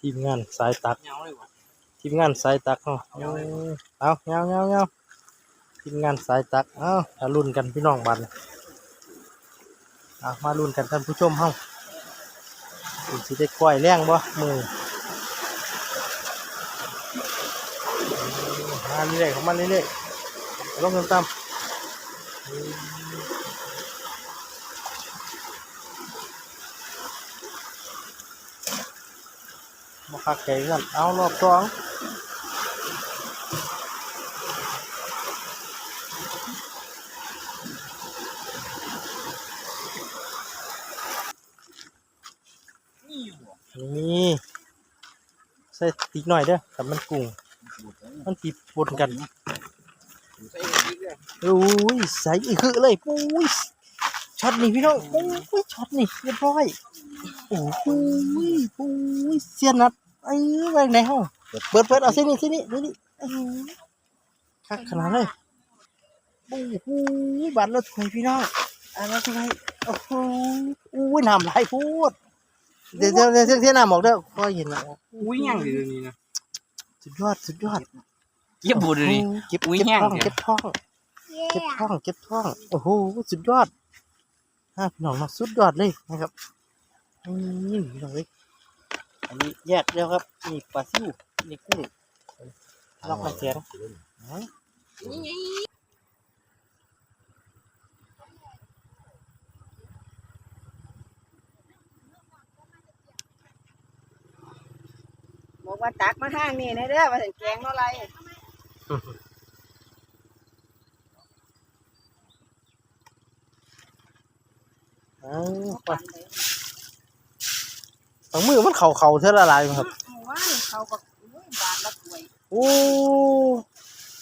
ทีมงานสายตักเงาเลยวะทีมงานสายตักเนาะเอาเอาเงาเงาเงาทีมงานสายตักเอามาลุ้นกันพี่น้องบันเอามาลุ้นกันท่านผู้ชมเฮาคุณสิได้กล้วยแรงบ่มือมาเรื่อยๆของมันเรื่อยๆลงกันตาม มาคักใจกันเอารอบสองนี่อมีใส่ติ๊กหน่อยเด้อกับมันกุ้งมันตีปนกันโอ้ยใส่อีกคือเลยโอ้ยช็อตนี่พี่น้องโอ้ยช็อตนี่เรียบร้อยโอ้โหโอ้ยเสียนัด ไอ้ไว้ไหนเฮาเปิดเปิดเอาเส้นนี้เส้นนี้นี่นี่อื้อหือคักขนาดเลยโอ้โหบาดแล้วถอยพี่น้องอันนั้นทำไมโอ้โหโอ้ยน้ำไหลพูดเดี๋ยวเดี๋ยวเดี๋ยวเที่ยน้ำออกเด้อค่อยเห็นนะอุ้ยยังอยู่นี่นะสุดยอดสุดยอดเก็บบุญเลยเก็บอุ๊ยเก็บแห้งท้องเดี๋ยวเก็บท้องเก็บท้องเก็บท้องโอ้โหสุดยอดฮะพี่น้องเนาะสุดยอดเลยนะครับนี่พี่น้องเลย อันนี้แยกแล้วครับนี่ปลาซิวนี่กุ้งลอกมาแข็งอ๋อบอกว่าตักมาทางนี้นะเด้อว่าถึงแกงเท่าไรเอาไป บางมือมันเข่าเข่าเท่าละลายครับหมู่บ้านเขาก็อุ้ยบาทละถ้วยโอ้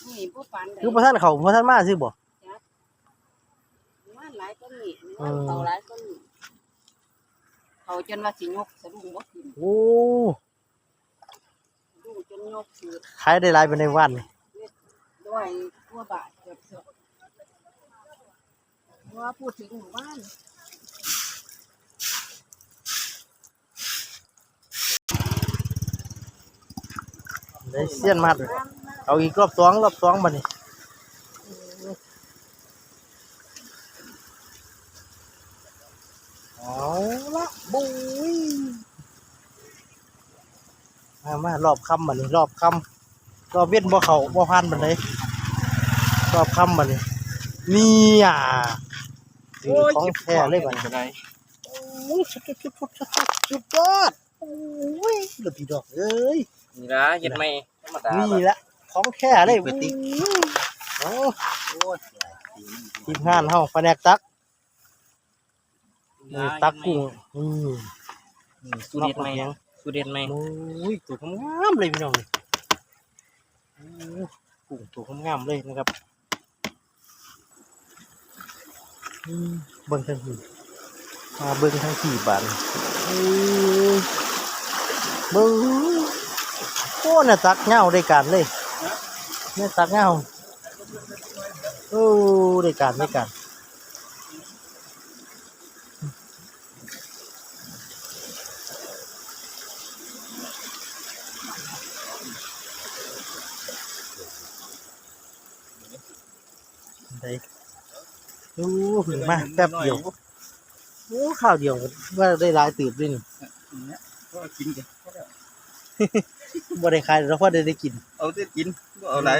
นี่ผู้ปันเลยคือพระท่านเข่าพระท่านมาสิบ่หมู่บ้านหลายต้นนี่หมู่บ้านเขาหลายต้นนี่เขาจนว่าสิยกสะดุ้งบ่ขึ้นโอ้สะดุ้งจนยกสืดขายได้หลายไปในวันนี่ด้วยทั่วบาทเกือบเสอบว่าพูดถึงหมู่บ้าน ได้เสี้ยนมาเลยเอาอีกรอบสองรอบสองมานี่เอาละบุ้ยมามารอบค่ำมานี่รอบค่ำรอบเวียนบ่เขาบ่พันบันเลยรอบค่ำมานี่นี่อะถือของแท้เลยบัดนี้จะได้โอ้ยสุดสุดสุดสุดสุดสุดยอด โอ้ยเดือพี่ดอกเอ้ยนี่ละเย็ดไม่ธรรมดานี่ละของแท้เลยไปติ๊กโอ้ทีมงานเฮาแผนกตักนี่ตักกุ้งอืมสูเด็ดไหมนอกสูเด็ดไหมโอ้ยตัวงามๆเลยพี่น้องนี่โอ้กุ้งตัวงามๆเลยนะครับอืมเบิ่งทางทีมาเบิ่งทางทีบานโอ้ยเบิ่งโอ้น่ะตักเหงาได้การเลยเนี่ยตักเหงาโอ้ได้การได้การได้โอ้ถึงมาแป๊บเดียวโอ้ข้าวเดียวว่าได้หลายตื่นด้วยนี่ก็กินกัน บ่ได้ขายแล้วพอได้ได้กินเอาแต่กินก็เอาไร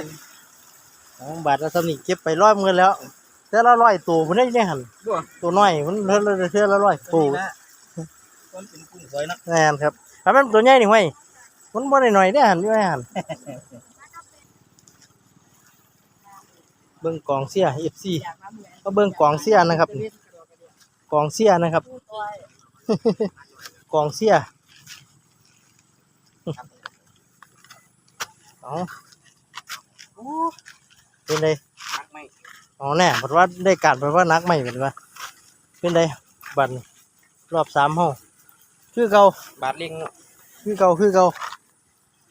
อ๋อบาทละสำนิเก็บไปร้อยเงินแล้วแต่ละร้อยตัวมันได้ได้หันบ่ตัวน้อยมันเท่าละเท่าละร้อยตัวต้นเป็นกุ้งฝอยนะแน่นครับถ้ามันตัวใหญ่นี่ห้วยมันบ่ได้หน่อยได้หันอยู่ได้หันเบิ่งกองเสีย FC อยากน้ำแหลก็เบิ่งกองเสียนะครับ กองเสียนะครับพูดอ้อยกองเสีย เอาโอ้เป็นไงตักไม่อ๋อแน่เพราะว่าได้การเพราะว่านักใหม่เป็นว่าเป็นไงบัตรรอบสามห้องคือเก่าบาทเลี้ยงคือเก่าคือเก่า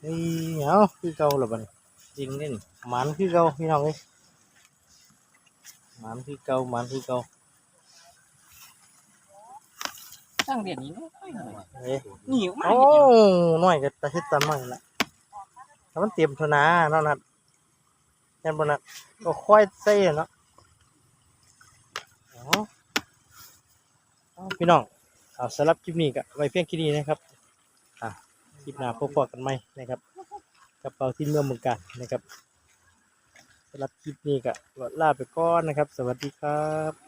เฮ้ยเอาคือเก่าหรอบัดนี้จริงนี่หมันคือเก่าพี่น้องเอ้ยหมันคือเก่าหมันคือเก่า ตั้งเดือนนี้เนาะเอ้ยนี่มาโอ้น้อยก็ตะเฮ็ดตามน้อยละถ้ามันเตรียมเทานาเนาะนัดแม่นบ่นัดก็ค่อยใส่เนาะอ๋อเอาพี่น้องเอาสำหรับคลิปนี้ก็ไว้เพียงแค่นี้นะครับอะคลิปหน้าพบกันใหม่นะครับกับเป่าที่เมืองเมืองการนะครับสำหรับคลิปนี้ก็ลาไปก่อนนะครับ สวัสดีครับ